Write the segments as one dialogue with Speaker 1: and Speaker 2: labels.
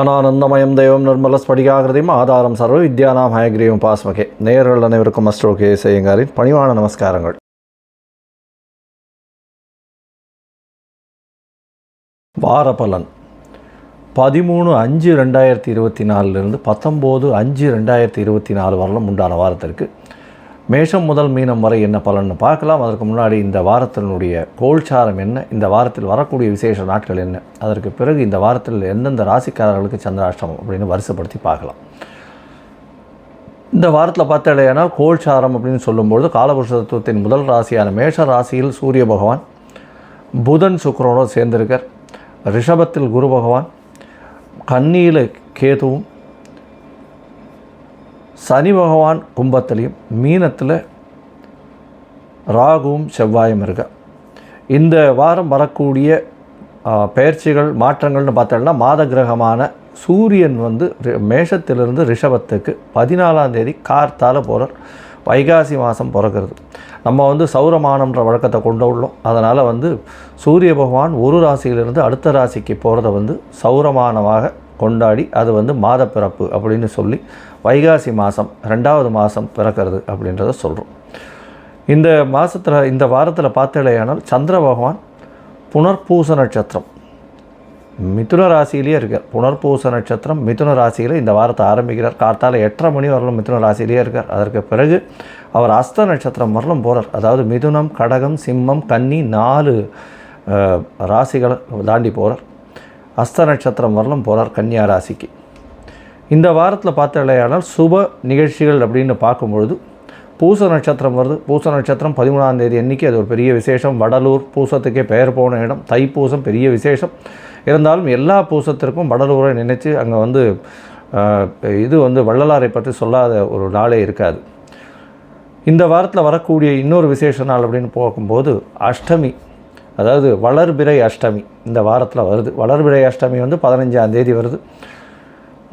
Speaker 1: ஞானானந்தமயம் தெய்வம் நிர்மல ஸ்படிகாகிருதியும் ஆதாரம் சர்வ வித்யானாம் ஹயக்ரீவம் பாஸ்மகே நேயர்கள் அனைவருக்கும் அஸ்ட்ரோ கே செய்யுங்காரின் பணிவான நமஸ்காரங்கள். வாரபலன். பதிமூணு அஞ்சு ரெண்டாயிரத்தி இருபத்தி நாலுலேருந்து பத்தொம்போது அஞ்சு ரெண்டாயிரத்தி இருபத்தி நாலு வரலும் உண்டான வாரத்திற்கு மேஷம் முதல் மீனம் வரை என்ன பலன்னு பார்க்கலாம். அதற்கு முன்னாடி இந்த வாரத்தினுடைய கோல்சாரம் என்ன? இந்த வாரத்தில் வரக்கூடிய விசேஷ நாட்கள் என்ன? அதற்கு பிறகு இந்த வாரத்தில் எந்தெந்த ராசிக்காரர்களுக்கு சந்திராஷ்டமம் அப்படின்னு வரிசைப்படுத்தி பார்க்கலாம். இந்த வாரத்தில் பார்த்தாலேயானால் கோல்சாரம் அப்படின்னு சொல்லும்பொழுது காலபுருஷ தத்துவத்தின் முதல் ராசியான மேஷ ராசியில் சூரிய பகவான் புதன் சுக்கரனோடு சேர்ந்திருக்கார். ரிஷபத்தில் குரு பகவான் கன்னியில் கேதுவும் சனி பகவான் கும்பத்துலேயும் மீனத்தில் ராகுவும் செவ்வாயும் இருக்க. இந்த வாரம் வரக்கூடிய பயிற்சிகள் மாற்றங்கள்னு பார்த்தோம்னா மாத கிரகமான சூரியன் வந்து ரி- மேஷத்திலிருந்து ரிஷபத்துக்கு பதினாலாம் தேதி கார்த்தால் போகிறார் வைகாசி மாதம் பிறக்கிறது. நம்ம வந்து சௌரமானம்ன்ற வழக்கத்தை கொண்டு உள்ளோம். அதனால் வந்து சூரிய பகவான் ஒரு ராசியிலிருந்து அடுத்த ராசிக்கு போகிறத வந்து சௌரமானமாக கொண்டாடி அது வந்து மாத பிறப்பு அப்படின்னு சொல்லி வைகாசி மாதம் ரெண்டாவது மாதம் பிறக்கிறது அப்படின்றத சொல்கிறோம் இந்த மாதத்தில் இந்த வாரத்தில் பார்த்தலையானால் சந்திர பகவான் புனர்பூச நட்சத்திரம். மிதுன ராசியிலேயே இருக்கார். புனர்பூச நட்சத்திரம் மிதுன ராசியில் இந்த வாரத்தை ஆரம்பிக்கிறார். கார்த்தால எட்டரை மணி வரலும் மிதுன ராசியிலேயே இருக்கார். அதற்கு பிறகு அவர் அஸ்த நட்சத்திரம் வரலும் போகிறார் அதாவது மிதுனம் கடகம் சிம்மம் கன்னி நாலு ராசிகளை தாண்டி போகிறார் அஸ்த நட்சத்திரம் வரலும் போகிறார் கன்னியா ராசிக்கு. இந்த வாரத்தில் பார்த்தாலேயானால் சுப நிகழ்ச்சிகள் அப்படின்னு பார்க்கும்பொழுது பூச நட்சத்திரம் வருது. பூச நட்சத்திரம் பதிமூணாம் தேதி அன்னைக்கு அது ஒரு பெரிய விசேஷம். வடலூர் பூசத்துக்கே பெயர் போன இடம். தைப்பூசம் பெரிய விசேஷம். இருந்தாலும் எல்லா பூசத்திற்கும் வடலூரை நினச்சி அங்கே வந்து இது வந்து வள்ளலாரை பற்றி சொல்லாத ஒரு நாளே இருக்காது. இந்த வாரத்தில் வரக்கூடிய இன்னொரு விசேஷ நாள் அப்படின்னு போகும்போது அஷ்டமி. அதாவது வளர்பிறை அஷ்டமி இந்த வாரத்தில் வருது. வளர்பிறை அஷ்டமி வந்து பதினஞ்சாம் தேதி வருது.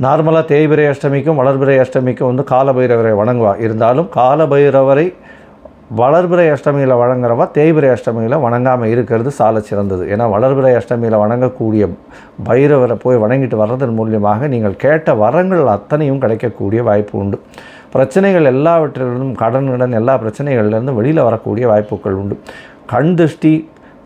Speaker 1: நார்மலாக தேய்பிரை அஷ்டமிக்கும் வளர்பிறை அஷ்டமிக்கும் வந்து காலபைரவரை வணங்குவா. இருந்தாலும் காலபைரவரை வளர்பிறை அஷ்டமியில் வணங்குறவா தேய்பிரை அஷ்டமியில் வணங்காமல் இருக்கிறது சால சிறந்தது. ஏன்னா வளர்பிறை அஷ்டமியில் வணங்கக்கூடிய பைரவரை போய் வணங்கிட்டு வர்றதன் மூலியமாக நீங்கள் கேட்ட வரங்கள் அத்தனையும் கிடைக்கக்கூடிய வாய்ப்பு உண்டு. பிரச்சனைகள் எல்லாவற்றிலிருந்தும் கடன் கடன் எல்லா பிரச்சனைகள்லேருந்தும் வெளியில் வரக்கூடிய வாய்ப்புகள் உண்டு. கண் திருஷ்டி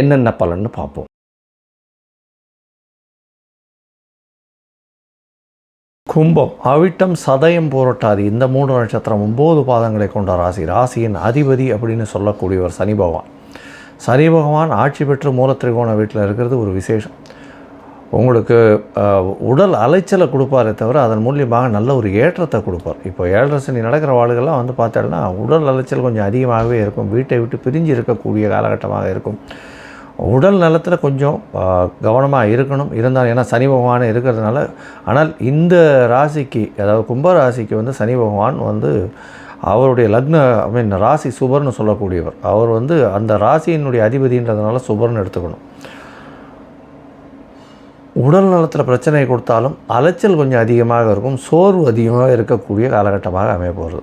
Speaker 1: என்னென்ன பலன்னு பார்ப்போம். கும்பம் அவிட்டம் சதயம் போரட்டாது இந்த மூன்று நட்சத்திரம் ஒம்பது பாதங்களை கொண்ட ராசி. ராசியின் அதிபதி அப்படின்னு சொல்லக்கூடியவர் சனி பகவான். சனி பகவான் ஆட்சி பெற்று மூலத்திரிகோண வீட்டில் இருக்கிறது ஒரு விசேஷம். உங்களுக்கு உடல் அலைச்சலை கொடுப்பாரே தவிர அதன் மூலியமாக நல்ல ஒரு ஏற்றத்தை கொடுப்பார். இப்போ ஏழரை சனி நடக்கிற வாளுகள்லாம் வந்து பார்த்தோம்னா உடல் அலைச்சல் கொஞ்சம் அதிகமாகவே இருக்கும். வீட்டை விட்டு பிரிஞ்சு இருக்கக்கூடிய காலகட்டமாக இருக்கும். உடல் நலத்தில் கொஞ்சம் கவனமாக இருக்கணும். இருந்தால் ஏன்னா சனி பகவான் இருக்கிறதுனால ஆனால் இந்த ராசிக்கு அதாவது கும்ப ராசிக்கு வந்து சனி பகவான் வந்து அவருடைய லக்ன ஐ மீன் ராசி சுபர்னு சொல்லக்கூடியவர். அவர் வந்து அந்த ராசியினுடைய அதிபதின்றதுனால சுபர்னு எடுத்துக்கணும். உடல் நலத்தில் பிரச்சனை கொடுத்தாலும் அலைச்சல் கொஞ்சம் அதிகமாக இருக்கும். சோர்வு அதிகமாக இருக்கக்கூடிய காலகட்டமாக அமைய போகிறது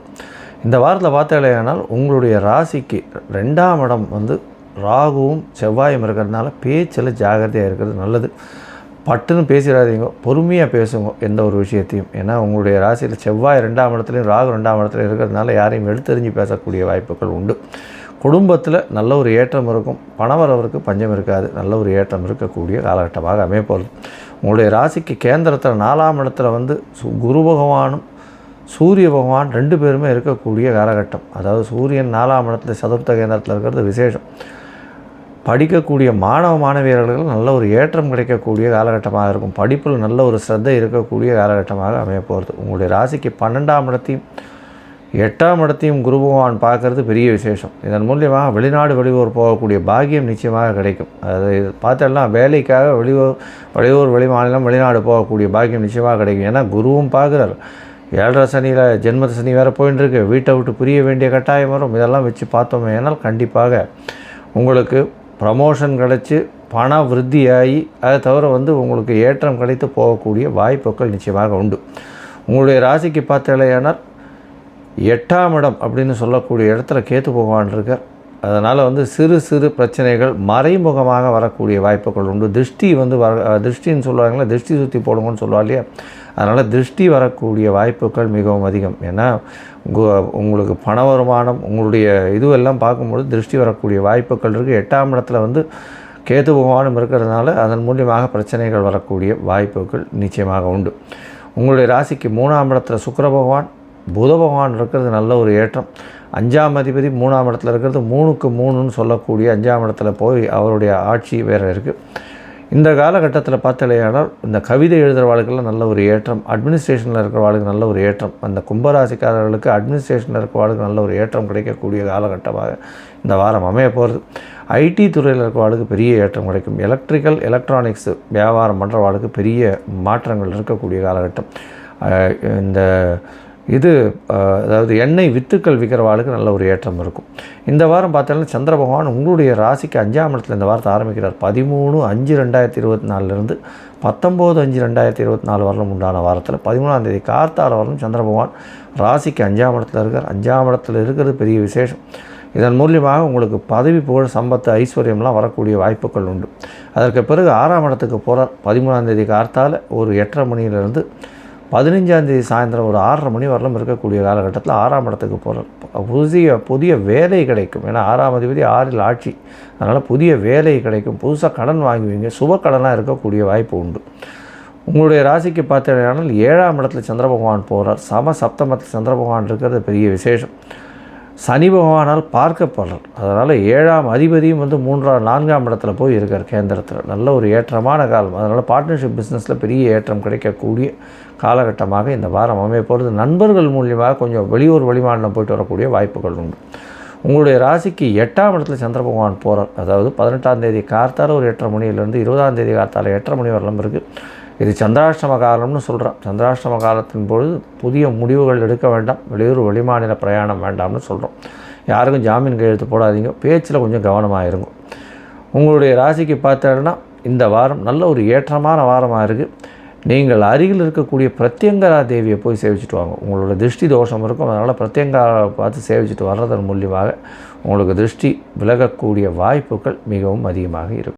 Speaker 1: இந்த வாரத்தில் பார்த்தாலேயானால் உங்களுடைய ராசிக்கு ரெண்டாம் இடம் வந்து ராகுவும் செவ்வாயும் இருக்கிறதுனால பேச்சில் ஜாகிரதையாக இருக்கிறது நல்லது. பட்டுன்னு பேசிடாதீங்க பொறுமையாக பேசுங்க எந்த ஒரு விஷயத்தையும். ஏன்னா உங்களுடைய ராசியில் செவ்வாய் ரெண்டாம் இடத்துலையும் ராகு ரெண்டாம் இடத்துல இருக்கிறதுனால யாரையும் எடுத்தறிஞ்சு பேசக்கூடிய வாய்ப்புகள் உண்டு. குடும்பத்தில் நல்ல ஒரு ஏற்றம் இருக்கும். பணவரவருக்கு பஞ்சம் இருக்காது. நல்ல ஒரு ஏற்றம் இருக்கக்கூடிய காலகட்டமாக அமைய உங்களுடைய ராசிக்கு கேந்திரத்தில் நாலாம் இடத்துல வந்து சு- குரு பகவானும் சூரிய பகவான் ரெண்டு பேருமே இருக்கக்கூடிய காலகட்டம். அதாவது சூரியன் நாலாம் இடத்துல சதுர்த்த கேந்திரத்தில் இருக்கிறது விசேஷம். படிக்கக்கூடிய மாணவ மாணவியர்களுக்கு நல்ல ஒரு ஏற்றம் கிடைக்கக்கூடிய காலகட்டமாக இருக்கும். படிப்பில் நல்ல ஒரு சிரத்தை இருக்கக்கூடிய காலகட்டமாக அமைய போகிறது உங்களுடைய ராசிக்கு பன்னெண்டாம் இடத்தையும் எட்டாம் இடத்தையும் குரு பகவான் பார்க்கறது பெரிய விசேஷம். இதன் மூலியமாக வெளிநாடு வெளியூர் போகக்கூடிய பாக்கியம் நிச்சயமாக கிடைக்கும். அது பார்த்தோம்னா வேலைக்காக வெளியூர் வெளியூர் வெளிமாநிலம் வெளிநாடு போகக்கூடிய பாக்கியம் நிச்சயமாக கிடைக்கும். ஏன்னா குருவும் பார்க்குறார். ஏழரை சனியில் ஜென்ம சனி வேறு போயின்னு இருக்கு வீட்டை விட்டு புரிய வேண்டிய கட்டாயம் வரும். இதெல்லாம் வச்சு பார்த்தோமே ஏன்னால் கண்டிப்பாக உங்களுக்கு ப்ரமோஷன் கிடச்சி பண விருத்தியாகி அதை தவிர வந்து உங்களுக்கு ஏற்றம் கிடைத்து போகக்கூடிய வாய்ப்புகள் நிச்சயமாக உண்டு. உங்களுடைய ராசிக்கு பார்த்தாலேயானால் எட்டாம் இடம் அப்படின்னு சொல்லக்கூடிய இடத்துல கேத்து பகவான் இருக்கார். அதனால் வந்து சிறு சிறு பிரச்சனைகள் மறைமுகமாக வரக்கூடிய வாய்ப்புகள் உண்டு. திருஷ்டி வந்து வர திருஷ்டின்னு சொல்லுவாங்களே திருஷ்டி சுற்றி போடுங்கன்னு சொல்லுவா இல்லையா? அதனால் திருஷ்டி வரக்கூடிய வாய்ப்புகள் மிகவும் அதிகம். ஏன்னா உங்க- உங்களுக்கு பண வருமானம் உங்களுடைய இதுவெல்லாம் பார்க்கும்போது திருஷ்டி வரக்கூடிய வாய்ப்புகள் இருக்குது எட்டாம் இடத்துல வந்து கேது பகவானும் இருக்கிறதுனால அதன் மூலியமாக பிரச்சனைகள் வரக்கூடிய வாய்ப்புகள் நிச்சயமாக உண்டு. உங்களுடைய ராசிக்கு மூணாம் இடத்துல சுக்கர பகவான் புத பகவான் இருக்கிறது நல்ல ஒரு ஏற்றம். அஞ்சாம் அதிபதி மூணாம் இடத்துல இருக்கிறது மூணுக்கு மூணுன்னு சொல்லக்கூடிய அஞ்சாம் இடத்துல போய் அவருடைய ஆட்சி வேறு இருக்குது இந்த காலகட்டத்தில் பார்த்தாலேயானால் இந்த கவிதை எழுதுகிறவாளுக்கெல்லாம் நல்ல ஒரு ஏற்றம் அட்மினிஸ்ட்ரேஷனில் இருக்கிறவாளுக்கு நல்ல ஒரு ஏற்றம் அந்த கும்பராசிக்காரர்களுக்கு அட்மினிஸ்ட்ரேஷனில் இருக்கிறவாளுக்கு நல்ல ஒரு ஏற்றம் கிடைக்கக்கூடிய காலகட்டமாக இந்த வாரம் அமைய போகிறது ஐடி துறையில் இருக்கிறவாளுக்கு பெரிய ஏற்றம் கிடைக்கும். எலக்ட்ரிக்கல் எலக்ட்ரானிக்ஸ் வியாபாரம் பண்ணுறவாளுக்கு பெரிய மாற்றங்கள் இருக்கக்கூடிய காலகட்டம். இந்த இது அதாவது எண்ணெய் வித்துக்கள் விற்கிறவாளுக்கு நல்ல ஒரு ஏற்றம் இருக்கும். இந்த வாரம் பார்த்தோன்னா சந்திர பகவான் உங்களுடைய ராசிக்கு அஞ்சாம் இடத்துல இந்த வாரத்தை ஆரம்பிக்கிறார். பதிமூணு அஞ்சு ரெண்டாயிரத்தி இருபத்தி நாலுலேருந்து பத்தொம்போது அஞ்சு ரெண்டாயிரத்தி இருபத்தி நாலு வரலும் உண்டான வாரத்தில் பதிமூணாம் தேதி கார்த்தால வரலும் சந்திர பகவான் ராசிக்கு அஞ்சாம் இடத்துல இருக்கார். அஞ்சாம் இடத்துல இருக்கிறது பெரிய விசேஷம். இதன் மூலியமாக உங்களுக்கு பதவி புகழ் சம்பத்து ஐஸ்வர்யம்லாம் வரக்கூடிய வாய்ப்புகள் உண்டு. அதற்கு பிறகு ஆறாம் இடத்துக்கு போகிறார் பதிமூணாம் தேதி கார்த்தால ஒரு எட்டரை மணியிலிருந்து பதினஞ்சாந்தேதி சாயந்தரம் ஒரு ஆறரை மணி வரலும் இருக்கக்கூடிய காலகட்டத்தில் ஆறாம் இடத்துக்கு போகிறார் புதிய புதிய வேலை கிடைக்கும். ஏன்னா ஆறாம் அதிபதி ஆறில் ஆட்சி. அதனால் புதிய வேலை கிடைக்கும். புதுசாக கடன் வாங்குவீங்க. சுப கடனாக இருக்கக்கூடிய வாய்ப்பு உண்டு. உங்களுடைய ராசிக்கு பார்த்தீங்கன்னா ஏழாம் இடத்துல சந்திர பகவான் போகிறார் சம சப்தமத்தில் சந்திர பகவான் இருக்கிறது பெரிய விசேஷம். சனி பகவானால் பார்க்கப்படுறார் அதனால் ஏழாம் அதிபதியும் வந்து மூன்றாம் நான்காம் இடத்துல போய் இருக்கார் கேந்திரத்தில். நல்ல ஒரு ஏற்றமான காலம். அதனால் பார்ட்னர்ஷிப் பிஸ்னஸில் பெரிய ஏற்றம் கிடைக்கக்கூடிய காலகட்டமாக இந்த வாரம் அமைய போகிறது நண்பர்கள் மூலியமாக கொஞ்சம் வெளியூர் வெளிமாநிலம் போயிட்டு வரக்கூடிய வாய்ப்புகள் உண்டு. உங்களுடைய ராசிக்கு எட்டாம் இடத்துல சந்திர பகவான் போகிறார் அதாவது பதினெட்டாம் தேதி கார்த்தால ஒரு எட்டரை மணியிலேருந்து இருபதாம் தேதி கார்த்தால எட்டரை மணி வரலாம் இருக்குது இது சந்திராஷ்டம காலம்னு சொல்கிறோம் சந்திராஷ்டம காலத்தின் பொழுது புதிய முடிவுகள் எடுக்க வேண்டாம். வெளியூர் வெளிமாநில பிரயாணம் வேண்டாம்னு சொல்கிறோம் யாருக்கும் ஜாமீன் கையெழுத்து போடாதீங்க. பேச்சில் கொஞ்சம் கவனமாக இருங்க. உங்களுடைய ராசிக்கு பார்த்தோன்னா இந்த வாரம் நல்ல ஒரு ஏற்றமான வாரமாக இருக்குது நீங்கள் அருகில் இருக்கக்கூடிய பிரத்யங்கரா தேவியை போய் சேவிச்சுட்டு வாங்க. உங்களோட திருஷ்டி தோஷம் இருக்கும். அதனால் பிரத்யங்கரா பார்த்து சேவிச்சுட்டு வர்றதன் மூலியமாக உங்களுக்கு திருஷ்டி விலகக்கூடிய வாய்ப்புகள் மிகவும் அதிகமாக இருக்கும்.